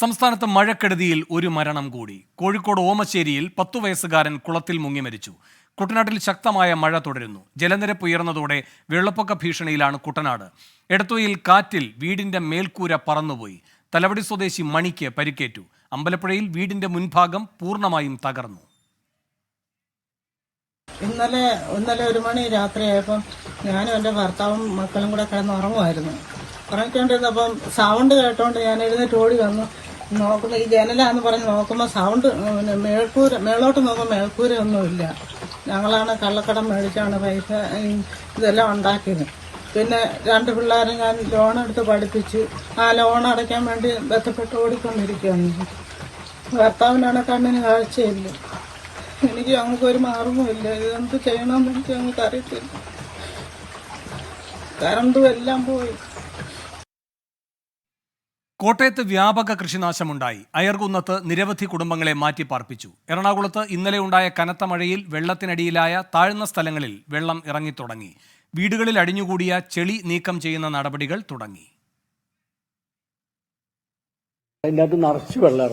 സംസ്ഥാനത്ത് മഴക്കെടുതിയിൽ ഒരു മരണം കൂടി. കോഴിക്കോട് ഓമശ്ശേരിയിൽ പത്തു വയസ്സുകാരൻ കുളത്തിൽ മുങ്ങി മരിച്ചു. കുട്ടനാട്ടിൽ ശക്തമായ മഴ തുടരുന്നു. ജലനിരപ്പ് ഉയർന്നതോടെ വെള്ളപ്പൊക്ക ഭീഷണിയിലാണ് കുട്ടനാട്. എടത്തുവയിൽ കാറ്റിൽ വീടിന്റെ മേൽക്കൂര പറന്നുപോയി. തലവടി സ്വദേശി മണിക്ക് പരിക്കേറ്റു. അമ്പലപ്പുഴയിൽ വീടിന്റെ മുൻഭാഗം പൂർണമായും തകർന്നു. ഇന്നലെ ഇന്നലെ ഒരു മണി രാത്രിയായപ്പം ഞാനും എന്റെ ഭർത്താവും മക്കളും കൂടെ കിടന്ന് ഉറങ്ങുമായിരുന്നു ഉറങ്ങിക്കൊണ്ടിരുന്നപ്പം സൗണ്ട് കേട്ടോണ്ട് ഞാൻ എഴുന്നേറ്റ് ഓടി വന്നു. നോക്കുമ്പോൾ ഈ ജനലാന്ന് പറഞ്ഞ് നോക്കുമ്പോൾ സൗണ്ട് പിന്നെ മേൽക്കൂര മേളോട്ട് നോക്കുമ്പോൾ മേൽക്കൂര ഒന്നുമില്ല. ഞങ്ങളാണ് കള്ളക്കടം മേടിച്ചാണ് പൈസ ഇതെല്ലാം ഉണ്ടാക്കിയത്. പിന്നെ രണ്ട് പിള്ളേരും ഞാൻ ലോൺ എടുത്ത് പഠിപ്പിച്ച് ആ ലോൺ അടയ്ക്കാൻ വേണ്ടി ബന്ധപ്പെട്ട് ഓടിക്കൊണ്ടിരിക്കുകയാണ്. ഭർത്താവിനാണ് കണ്ണിന് കാഴ്ചയില്ല. എനിക്ക് ഞങ്ങൾക്ക് ഒരു മാർഗമില്ല ഇതെന്ത് ചെയ്യണമെന്ന് എനിക്ക് ഞങ്ങൾക്ക് അറിയത്തില്ല കറണ്ടും എല്ലാം പോയി. കോട്ടയത്ത് വ്യാപക കൃഷിനാശമുണ്ടായി. അയർകുന്നത്ത് നിരവധി കുടുംബങ്ങളെ മാറ്റിപ്പാർപ്പിച്ചു. എറണാകുളത്ത് ഇന്നലെ ഉണ്ടായ കനത്ത മഴയിൽ വെള്ളത്തിനടിയിലായ താഴ്ന്ന സ്ഥലങ്ങളിൽ വെള്ളം ഇറങ്ങിത്തുടങ്ങി. വീടുകളിൽ അടിഞ്ഞുകൂടിയ ചെളി നീക്കം ചെയ്യുന്ന നടപടികൾ തുടങ്ങി. അതിന്റെ അകത്ത് നിറച്ച് വെള്ളം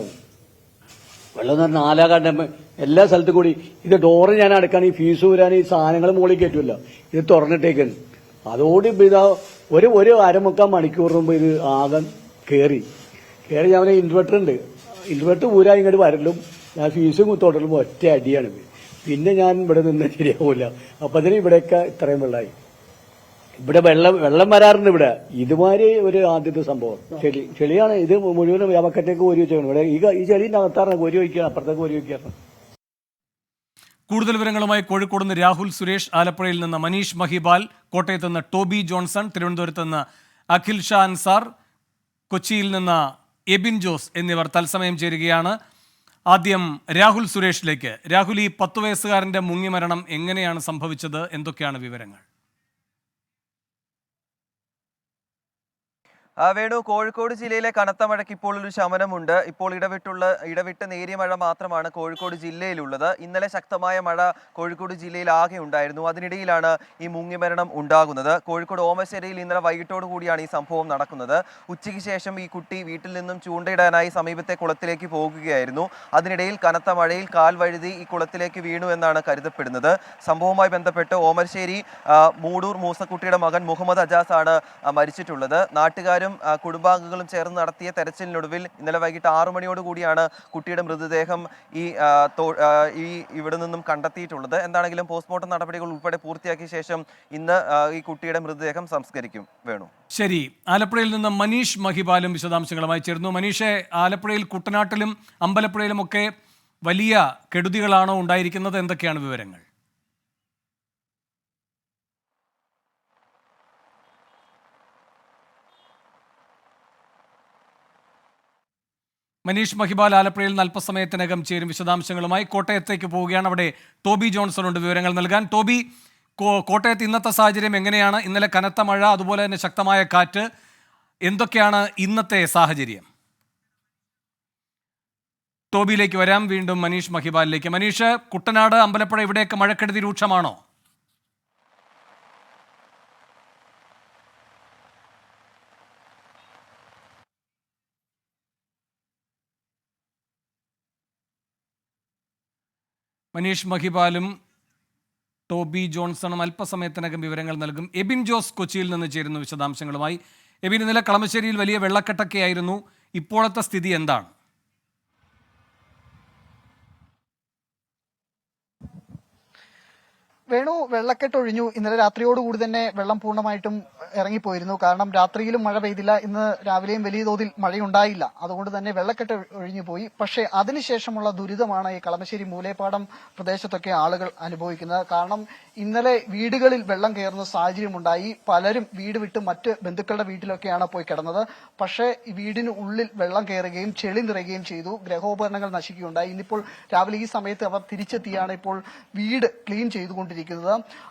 എന്ന് പറഞ്ഞാൽ എല്ലാ സ്ഥലത്തും കൂടി. ഇത് ഡോറ് ഞാൻ അടക്കാൻ ഈ ഫീസ് വരാൻ ഈ സാധനങ്ങൾ മുകളിൽ കയറ്റില്ല. ഇത് തുറന്നിട്ടേക്കാണ് അതോടി ഇത് ഒരു ഒരു അരമുക്കാൽ മണിക്കൂർ മുമ്പ് ഇത് ആകെ കയറി കയറി ഞാൻ ഇൻവെർട്ടർ ഉണ്ട്. ഇൻവെർട്ടർ ഊരാ ഇങ്ങോട്ട് വരലും ഞാൻ ഫീസും കുത്തോട്ടലും ഒറ്റ അടിയാണ്. പിന്നെ ഞാൻ ഇവിടെ നിന്ന് ശരിയാവില്ല തന്നെ ഇവിടെയൊക്കെ ഇത്രയും വെള്ളമായി ഇവിടെ വെള്ളം വെള്ളം വരാറുണ്ട് ഇവിടെ. ഇതുമാതിരി ഒരു ആദ്യത്തെ സംഭവം. ചെളി ചെളിയാണ്. ഇത് മുഴുവനും ബക്കറ്റേക്ക് കോരി വെച്ചാണ് ഇവിടെ ഈ ചെളിന്റെ അകത്താണ് കോരി വയ്ക്കുകയാണ് അപ്പുറത്തേക്ക് കോരി വയ്ക്കുകയാണ് കൂടുതൽ വിവരങ്ങളുമായി കോഴിക്കോട് നിന്ന് രാഹുൽ സുരേഷ് ആലപ്പുഴയിൽ നിന്ന് മനീഷ് മഹിബാൽ കോട്ടയത്ത് നിന്ന് ടോബി ജോൺസൺ തിരുവനന്തപുരത്ത് നിന്ന് അഖിൽ ഷാ അൻസാർ കൊച്ചിയിൽ നിന്ന് എബിൻ ജോസ് എന്നിവർ തത്സമയം ചേരുകയാണ്. ആദ്യം രാഹുൽ സുരേഷിലേക്ക്. രാഹുൽ ഈ പത്തു വയസ്സുകാരന്റെ മുങ്ങിമരണം എങ്ങനെയാണ് സംഭവിച്ചത്? എന്തൊക്കെയാണ് വിവരങ്ങൾ? വേണു കോഴിക്കോട് ജില്ലയിലെ കനത്ത മഴയ്ക്ക് ഇപ്പോൾ ഒരു ശമനമുണ്ട്. ഇപ്പോൾ ഇടവിട്ടുള്ള ഇടവിട്ട് നേരിയ മഴ മാത്രമാണ് കോഴിക്കോട് ജില്ലയിലുള്ളത്. ഇന്നലെ ശക്തമായ മഴ കോഴിക്കോട് ജില്ലയിൽ ആകെ ഉണ്ടായിരുന്നു. അതിനിടയിലാണ് ഈ മുങ്ങിമരണം ഉണ്ടാകുന്നത്. കോഴിക്കോട് ഓമശ്ശേരിയിൽ ഇന്നലെ വൈകിട്ടോടു കൂടിയാണ് ഈ സംഭവം നടക്കുന്നത്. ഉച്ചയ്ക്ക് ശേഷം ഈ കുട്ടി വീട്ടിൽ നിന്നും ചൂണ്ടയിടാനായി സമീപത്തെ കുളത്തിലേക്ക് പോകുകയായിരുന്നു. അതിനിടയിൽ കനത്ത മഴയിൽ കാൽ വഴുതി ഈ കുളത്തിലേക്ക് വീണു എന്നാണ് കരുതപ്പെടുന്നത്. സംഭവവുമായി ബന്ധപ്പെട്ട് ഓമശ്ശേരി മൂടൂർ മൂസക്കുട്ടിയുടെ മകൻ മുഹമ്മദ് അജാസ് ആണ് മരിച്ചിട്ടുള്ളത്. നാട്ടുകാരും ആ, കുടുംബാംഗങ്ങളും ചേർന്ന് നടത്തിയ തെരച്ചിലിനൊടുവിൽ ഇന്നലെ വൈകിട്ട് ആറു മണിയോട് കൂടിയാണ് കുട്ടിയുടെ മൃതദേഹം ഈ ഈ ഇവിടെ നിന്നും കണ്ടെത്തിയിട്ടുള്ളത്. എന്താണെങ്കിലും പോസ്റ്റ്മോർട്ടം നടപടികൾ ഉൾപ്പെടെ പൂർത്തിയാക്കിയ ശേഷം ഇന്ന് ഈ കുട്ടിയുടെ മൃതദേഹം സംസ്കരിക്കും വേണു. ശരി. ആലപ്പുഴയിൽ നിന്ന് മനീഷ് മഹിബാലും വിശദാംശങ്ങളുമായി ചേർന്നു മനീഷെ ആലപ്പുഴയിൽ കുട്ടനാട്ടിലും അമ്പലപ്പുഴയിലും ഒക്കെ വലിയ കെടുതികളാണോ ഉണ്ടായിരിക്കുന്നത്? എന്തൊക്കെയാണ് വിവരങ്ങൾ? മനീഷ് മഹിബാൽ ആലപ്പുഴയിൽ അല്പസമയത്തിനകം ചേരും വിശദാംശങ്ങളുമായി കോട്ടയത്തേക്ക് പോവുകയാണ്. അവിടെ ടോബി ജോൺസൺ ഉണ്ട് വിവരങ്ങൾ നൽകാൻ. ടോബി കോട്ടയത്ത് ഇന്നത്തെ സാഹചര്യം എങ്ങനെയാണ്? ഇന്നലെ കനത്ത മഴ അതുപോലെ തന്നെ ശക്തമായ കാറ്റ്. എന്തൊക്കെയാണ് ഇന്നത്തെ സാഹചര്യം? ടോബിയിലേക്ക് വരാം. വീണ്ടും മനീഷ് മഹിബാലിലേക്ക്. മനീഷ് കുട്ടനാട് അമ്പലപ്പുഴ ഇവിടെയൊക്കെ മഴക്കെടുതി രൂക്ഷമാണോ? മനീഷ് മഹിപാലും ടോബി ജോൺസണും അല്പസമയത്തിനകം വിവരങ്ങൾ നൽകും. എബിൻ ജോസ് കൊച്ചിയിൽ നിന്ന് ചേരുന്നു വിശദാംശങ്ങളുമായി. എബിൻ ഇന്നലെ കളമശ്ശേരിയിൽ വലിയ വെള്ളക്കെട്ടൊക്കെയായിരുന്നു. ഇപ്പോഴത്തെ സ്ഥിതി എന്താണ്? വേണു വെള്ളക്കെട്ട് ഒഴിഞ്ഞു. ഇന്നലെ രാത്രിയോടുകൂടി തന്നെ വെള്ളം പൂർണമായിട്ടും ഇറങ്ങിപ്പോയിരുന്നു. കാരണം രാത്രിയിലും മഴ പെയ്തില്ല. ഇന്ന് രാവിലെയും വലിയ തോതിൽ മഴയുണ്ടായില്ല. അതുകൊണ്ട് തന്നെ വെള്ളക്കെട്ട് ഒഴിഞ്ഞു പോയി. പക്ഷേ അതിനുശേഷമുള്ള ദുരിതമാണ് ഈ കളമശ്ശേരി മൂലേപ്പാടം പ്രദേശത്തൊക്കെ ആളുകൾ അനുഭവിക്കുന്നത്. കാരണം ഇന്നലെ വീടുകളിൽ വെള്ളം കയറുന്ന സാഹചര്യമുണ്ടായി പലരും വീട് വിട്ട് മറ്റ് ബന്ധുക്കളുടെ വീട്ടിലൊക്കെയാണ് പോയി കിടന്നത്. പക്ഷേ വീടിന് ഉള്ളിൽ വെള്ളം കയറുകയും ചെളി നിറയുകയും ചെയ്തു. ഗ്രഹോപകരണങ്ങൾ നശിക്കുകയുണ്ടായി. ഇന്നിപ്പോൾ രാവിലെ ഈ സമയത്ത് അവർ തിരിച്ചെത്തിയാണ് ഇപ്പോൾ വീട് ക്ലീൻ ചെയ്തുകൊണ്ടിരിക്കുന്നത്.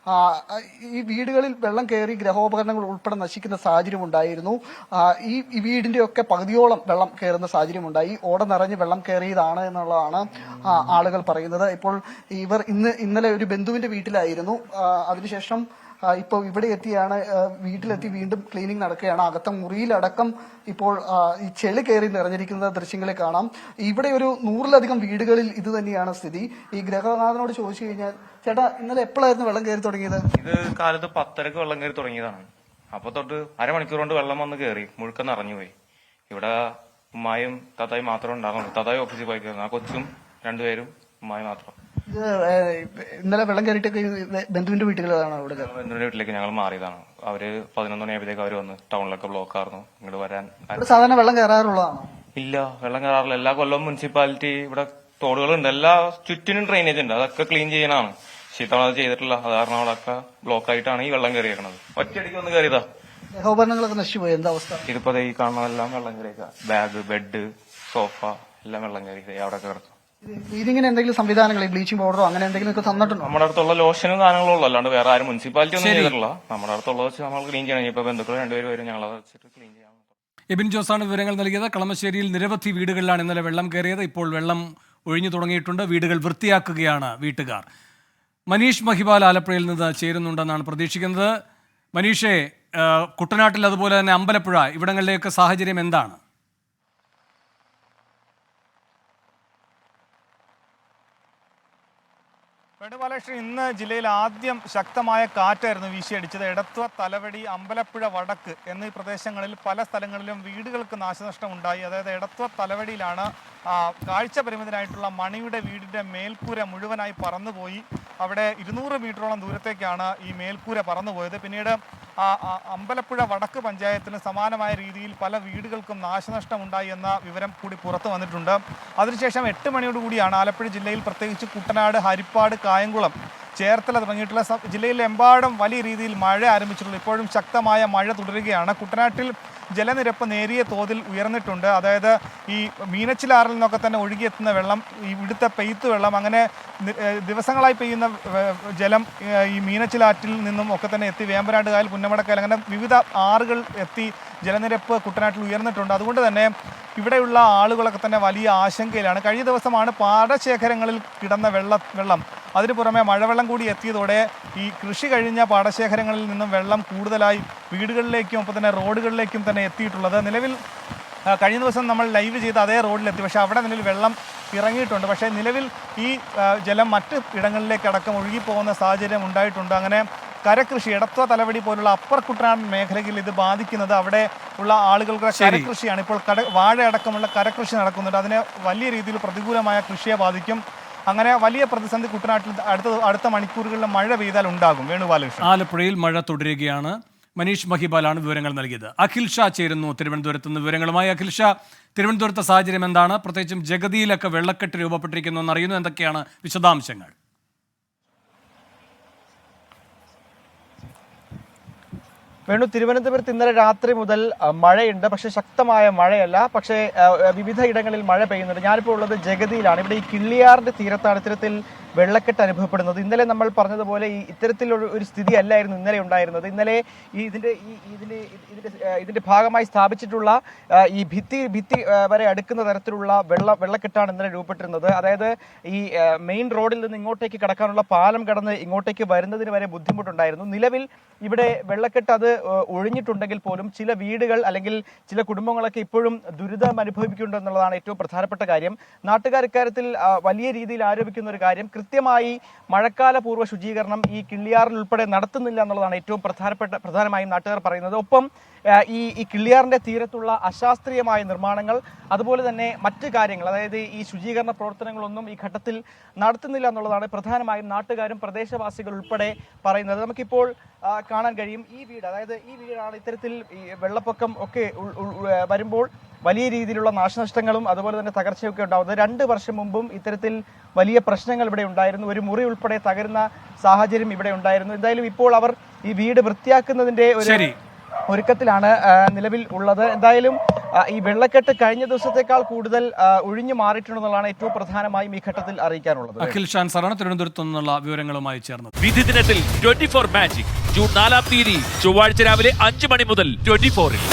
ആ, ഈ വീടുകളിൽ വെള്ളം കയറി ഗ്രഹോപകരണങ്ങൾ ഉൾപ്പെടെ നശിക്കുന്ന സാഹചര്യം ഉണ്ടായിരുന്നു. ഈ വീടിന്റെ ഒക്കെ പകുതിയോളം വെള്ളം കയറുന്ന സാഹചര്യം ഉണ്ടായി. ഓട നിറഞ്ഞ് വെള്ളം കയറിയതാണ് എന്നുള്ളതാണ് ആളുകൾ പറയുന്നത്. ഇപ്പോൾ ഇവർ ഇന്ന് ഇന്നലെ ഒരു ബന്ധുവിന്റെ വീട്ടിലായിരുന്നു. അതിനുശേഷം ഇപ്പോൾ ഇവിടെ എത്തിയാണ് വീട്ടിലെത്തി വീണ്ടും ക്ലീനിങ് നടക്കുകയാണ്. അകത്തെ മുറിയിലടക്കം ഇപ്പോൾ ഈ ചെളി കയറി നിറഞ്ഞിരിക്കുന്ന ദൃശ്യങ്ങളെ കാണാം. ഇവിടെ ഒരു നൂറിലധികം വീടുകളിൽ ഇത് തന്നെയാണ് സ്ഥിതി. ഈ ഗ്രഹനാഥനോട് ചോദിച്ചു കഴിഞ്ഞാൽ ചേട്ടാ ഇന്നലെ എപ്പോഴായിരുന്നു വെള്ളം കയറി തുടങ്ങിയത്? ഇത് കാലത്ത് പത്തരക്ക് വെള്ളം കയറി തുടങ്ങിയതാണ്. അപ്പൊ തൊട്ട് അരമണിക്കൂർ കൊണ്ട് വെള്ളം വന്ന് കയറി മുഴുക്കം നിറഞ്ഞുപോയി. ഇവിടെ ഉമ്മായും താത്തായും മാത്രം ഉണ്ടാകുള്ളൂ തത്തായും ഓഫീസിൽ പോയി ആ കൊച്ചും രണ്ടുപേരും ഉമ്മായി മാത്രം. ഇന്നലെ വെള്ളം കയറിയിട്ടൊക്കെ ഇത് ബന്ധുവിന്റെ വീട്ടുകളിലാണ് അവിടെ. ബന്ധുവിന്റെ വീട്ടിലേക്ക് ഞങ്ങൾ മാറിയതാണ്. അവർ പതിനൊന്ന് മണിയായപ്പോഴത്തേക്ക് അവർ വന്ന് ടൗണിലൊക്കെ ബ്ലോക്ക് ആയിരുന്നു. ഇങ്ങോട്ട് വരാൻ സാധാരണ വെള്ളം കയറാറുള്ളതാണോ? ഇല്ല വെള്ളം കയറാറില്ല. എല്ലാ കൊല്ലവും മുനിസിപ്പാലിറ്റി ഇവിടെ തോടുകളുണ്ട്. എല്ലാ ചുറ്റിനും ഡ്രെയിനേജ് ഉണ്ട്. അതൊക്കെ ക്ലീൻ ചെയ്യാനാണ്. ശീതമാണ് ഇത്തവണ അത് ചെയ്തിട്ടില്ല. അത് കാരണം അവിടെയൊക്കെ ബ്ലോക്ക് ആയിട്ടാണ് ഈ വെള്ളം കയറിയേക്കണത്. ഒറ്റയടിക്ക് വന്ന് കയറിയതാ. ഉപകരണങ്ങളൊക്കെ നശിച്ചുപോയി. എന്താ അവസ്ഥ? ഇതിപ്പോ ഈ കാണുന്നതെല്ലാം വെള്ളം കയറിയേക്ക. ബാഗ് ബെഡ് സോഫ എല്ലാം വെള്ളം കയറി അവിടെ കിടക്കും ക്ലീനിങ്ങിന് എന്തെങ്കിലും സംവിധാനങ്ങൾ ബ്ലീച്ചിങ് പൗഡറോ അങ്ങനെ എന്തെങ്കിലും ഒക്കെ തന്നിട്ടുണ്ടോ? നമ്മുടെ അടുത്തുള്ള ലോഷനും സാധനങ്ങളും ഉള്ളൂ. അല്ലാണ്ട് വേറെ ആരും മുനിസിപ്പാലിറ്റി ഒന്നും ചെയ്തിട്ടില്ല. നമ്മുടെ അടുത്തുള്ള വെച്ച് നമ്മൾ ക്ലീൻ ചെയ്യണം. ഇപ്പൊ ബന്ധുക്കൾ രണ്ടുപേരും വരും. ഞങ്ങൾ അത് വെച്ചിട്ട് ക്ലീൻ ചെയ്യാം. എബിൻ ജോസാണ് വിവരങ്ങൾ നൽകിയത്. കളമശ്ശേരിയിൽ നിരവധി വീടുകളിലാണ് ഇന്നലെ വെള്ളം കയറിയത്. ഇപ്പോൾ വെള്ളം ഒഴിഞ്ഞു തുടങ്ങിയിട്ടുണ്ട്. വീടുകൾ വൃത്തിയാക്കുകയാണ് വീട്ടുകാർ. മനീഷ് മഹിബാൽ ആലപ്പുഴയിൽ നിന്ന് ചേരുന്നുണ്ടെന്നാണ് പ്രതീക്ഷിക്കുന്നത്. മനീഷെ കുട്ടനാട്ടിൽ അതുപോലെ തന്നെ അമ്പലപ്പുഴ. ഇവിടങ്ങളിലെയൊക്കെ സാഹചര്യം എന്താണ്? വേണുഗോപാലകൃഷ്ണൻ ഇന്ന് ജില്ലയിൽ ആദ്യം ശക്തമായ കാറ്റായിരുന്നു വീശിയടിച്ചത്. എടത്വ തലവടി അമ്പലപ്പുഴ വടക്ക് എന്നീ പ്രദേശങ്ങളിൽ പല സ്ഥലങ്ങളിലും വീടുകൾക്ക് നാശനഷ്ടം ഉണ്ടായി അതായത് എടത്വ തലവടിയിലാണ് കാഴ്ച പരിമിതനായിട്ടുള്ള മണിയുടെ വീടിന്റെ മേൽക്കൂര മുഴുവനായി പറന്നുപോയി. അവിടെ ഇരുന്നൂറ് മീറ്ററോളം ദൂരത്തേക്കാണ് ഈ മേൽക്കൂര പറന്നുപോയത്. പിന്നീട് അമ്പലപ്പുഴ വടക്ക് പഞ്ചായത്തിന് സമാനമായ രീതിയിൽ പല വീടുകൾക്കും നാശനഷ്ടം ഉണ്ടായി എന്ന വിവരം കൂടി പുറത്തു വന്നിട്ടുണ്ട്. അതിനുശേഷം എട്ട് മണിയോടുകൂടിയാണ് ആലപ്പുഴ ജില്ലയിൽ പ്രത്യേകിച്ച് കുട്ടനാട് ഹരിപ്പാട് കായംകുളം ചേർത്തല തുടങ്ങിയിട്ടുള്ള ജില്ലയിലെമ്പാടും വലിയ രീതിയിൽ മഴ ആരംഭിച്ചിട്ടുള്ളൂ ഇപ്പോഴും ശക്തമായ മഴ തുടരുകയാണ്. കുട്ടനാട്ടിൽ ജലനിരപ്പ് നേരിയ തോതിൽ ഉയർന്നിട്ടുണ്ട്. അതായത് ഈ മീനച്ചിലാറിൽ നിന്നൊക്കെ തന്നെ ഒഴുകിയെത്തുന്ന വെള്ളം ഈ ഇവിടുത്തെ പെയ്ത്ത് വെള്ളം അങ്ങനെ ദിവസങ്ങളായി പെയ്യുന്ന ജലം ഈ മീനച്ചിലാറ്റിൽ നിന്നും ഒക്കെ തന്നെ എത്തി. വേമ്പനാട് കായൽ പുന്നമടക്കായൽ അങ്ങനെ വിവിധ ആറുകൾ എത്തി ജലനിരപ്പ് കുട്ടനാട്ടിൽ ഉയർന്നിട്ടുണ്ട്. അതുകൊണ്ട് തന്നെ ഇവിടെയുള്ള ആളുകളൊക്കെ തന്നെ വലിയ ആശങ്കയിലാണ്. കഴിഞ്ഞ ദിവസമാണ് പാടശേഖരങ്ങളിൽ കിടന്ന വെള്ള വെള്ളം. അതിനു പുറമെ മഴവെള്ളം കൂടി എത്തിയതോടെ ഈ കൃഷി കഴിഞ്ഞ പാടശേഖരങ്ങളിൽ നിന്നും വെള്ളം കൂടുതലായി വീടുകളിലേക്കും ഒപ്പം തന്നെ റോഡുകളിലേക്കും തന്നെ എത്തിയിട്ടുള്ളത്. നിലവിൽ കഴിഞ്ഞ ദിവസം നമ്മൾ ലൈവ് ചെയ്ത് അതേ റോഡിലെത്തി. പക്ഷേ അവിടെ നിലവിൽ വെള്ളം ഇറങ്ങിയിട്ടുണ്ട്. പക്ഷേ നിലവിൽ ഈ ജലം മറ്റ് ഇടങ്ങളിലേക്ക് അടക്കം ഒഴുകിപ്പോകുന്ന സാഹചര്യം ഉണ്ടായിട്ടുണ്ട്. അങ്ങനെ കരകൃഷി എടത്വ തലവടി പോലുള്ള അപ്പർ കുട്ടനാടൻ മേഖലയിൽ ഇത് ബാധിക്കുന്നത് അവിടെ ഉള്ള ആളുകളുടെ കരകൃഷിയാണ്. ഇപ്പോൾ കട വാഴ അടക്കമുള്ള കരകൃഷി നടക്കുന്നുണ്ട്. അതിനെ വലിയ രീതിയിൽ പ്രതികൂലമായ കൃഷിയെ ബാധിക്കും. അങ്ങനെ വലിയ പ്രതിസന്ധി കുട്ടനാട്ടിൽ അടുത്ത അടുത്ത മണിക്കൂറുകളിൽ മഴ പെയ്താൽ ഉണ്ടാകും. വേണുഗോപാലകൃഷ്ണൻ ആലപ്പുഴയിൽ മഴ തുടരുകയാണ്. മനീഷ് മഹിബാലാണ് വിവരങ്ങൾ നൽകിയത്. അഖിൽ ഷാ ചേരുന്നു തിരുവനന്തപുരത്ത് നിന്ന് വിവരങ്ങളുമായി. അഖിൽ ഷാ തിരുവനന്തപുരത്തെ സാഹചര്യം എന്താണ്? പ്രത്യേകിച്ചും ജഗതിയിലൊക്കെ വെള്ളക്കെട്ട് രൂപപ്പെട്ടിരിക്കുന്നു എന്നറിയുന്നു. എന്തൊക്കെയാണ് വിശദാംശങ്ങൾ? വേണു തിരുവനന്തപുരത്ത് ഇന്നലെ രാത്രി മുതൽ മഴയുണ്ട്. പക്ഷേ ശക്തമായ മഴയല്ല. പക്ഷേ വിവിധ ഇടങ്ങളിൽ മഴ പെയ്യുന്നുണ്ട്. ഞാനിപ്പോൾ ഉള്ളത് ജഗതിയിലാണ്. ഇവിടെ ഈ കിള്ളിയാറിന്റെ തീരത്താണ്. ഇത്തരത്തിൽ വെള്ളക്കെട്ട് അനുഭവപ്പെടുന്നത്. ഇന്നലെ നമ്മൾ പറഞ്ഞതുപോലെ ഈ ഇത്തരത്തിലൊരു ഒരു സ്ഥിതി അല്ലായിരുന്നു ഇന്നലെ ഉണ്ടായിരുന്നത്. ഇന്നലെ ഈ ഇതിന്റെ ഈ ഇതിന്റെ ഇതിന്റെ ഇതിന്റെ ഭാഗമായി സ്ഥാപിച്ചിട്ടുള്ള ഈ ഭിത്തി ഭിത്തി വരെ അടുക്കുന്ന തരത്തിലുള്ള വെള്ള വെള്ളക്കെട്ടാണ് ഇന്നലെ രൂപപ്പെട്ടിരുന്നത്. അതായത് ഈ മെയിൻ റോഡിൽ നിന്ന് ഇങ്ങോട്ടേക്ക് കടക്കാനുള്ള പാലം കടന്ന് ഇങ്ങോട്ടേക്ക് വരുന്നതിന് വരെ ബുദ്ധിമുട്ടുണ്ടായിരുന്നു. നിലവിൽ ഇവിടെ വെള്ളക്കെട്ട് അത് ഒഴിഞ്ഞിട്ടുണ്ടെങ്കിൽ പോലും ചില വീടുകൾ അല്ലെങ്കിൽ ചില കുടുംബങ്ങളൊക്കെ ഇപ്പോഴും ദുരിതം അനുഭവിക്കുന്നുണ്ടെന്നുള്ളതാണ് ഏറ്റവും പ്രധാനപ്പെട്ട കാര്യം. നാട്ടുകാർ ഇക്കാര്യത്തിൽ വലിയ രീതിയിൽ ആരോപിക്കുന്ന ഒരു കാര്യം കൃത്യമായി മഴക്കാല പൂർവ ശുചീകരണം ഈ കിള്ളിയാറിൽ ഉൾപ്പെടെ നടത്തുന്നില്ല എന്നുള്ളതാണ് ഏറ്റവും പ്രധാനപ്പെട്ട പ്രധാനമായും നാട്ടുകാർ പറയുന്നത്. ഒപ്പം ഈ ഈ കിള്ളിയാറിന്റെ തീരത്തുള്ള അശാസ്ത്രീയമായ നിർമ്മാണങ്ങൾ അതുപോലെ തന്നെ മറ്റു കാര്യങ്ങൾ അതായത് ഈ ശുചീകരണ പ്രവർത്തനങ്ങളൊന്നും ഈ ഘട്ടത്തിൽ നടത്തുന്നില്ല എന്നുള്ളതാണ് പ്രധാനമായും നാട്ടുകാരും പ്രദേശവാസികൾ ഉൾപ്പെടെ പറയുന്നത്. നമുക്കിപ്പോൾ കാണാൻ കഴിയും ഈ വീട് അതായത് ഈ വീടാണ് ഇത്തരത്തിൽ വെള്ളപ്പൊക്കം ഒക്കെ വരുമ്പോൾ വലിയ രീതിയിലുള്ള നാശനഷ്ടങ്ങളും അതുപോലെ തന്നെ തകർച്ചയൊക്കെ ഉണ്ടാവുന്നത് രണ്ട് വർഷം മുമ്പും ഇത്തരത്തിൽ വലിയ പ്രശ്നങ്ങൾ ഇവിടെ ഉണ്ടായിരുന്നു. ഒരു മുറി ഉൾപ്പെടെ തകരുന്ന സാഹചര്യം ഇവിടെ ഉണ്ടായിരുന്നു. എന്തായാലും ഇപ്പോൾ അവർ ഈ വീട് വൃത്തിയാക്കുന്നതിന്റെ ഒരു ശരി. ഒരുക്കത്തിലാണ് നിലവിൽ ഉള്ളത്. എന്തായാലും ഈ വെള്ളക്കെട്ട് കഴിഞ്ഞ ദിവസത്തേക്കാൾ കൂടുതൽ ഒഴിഞ്ഞു മാറിയിട്ടുണ്ടെന്നുള്ളതാണ് ഏറ്റവും പ്രധാനമായും ഈ ഘട്ടത്തിൽ അറിയിക്കാനുള്ളത്. അഖിൽ ഷാൻ സാറാണ് തിരുവനന്തപുരത്ത് നിന്നുള്ള വിവരങ്ങളുമായി ചേർന്നത് വിധി ദിനത്തിൽ ട്വന്റി ഫോർ മാജിക് ജൂൺ നാലാം തീയതി ചൊവ്വാഴ്ച രാവിലെ അഞ്ച് മണി മുതൽ ട്വന്റി ഫോറിൽ